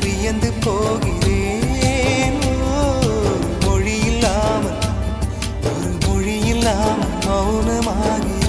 வியந்து போகிறேன். மொழியில்லாமல் ஒரு மொழியில்லாமல் மௌனமாகிறேன்.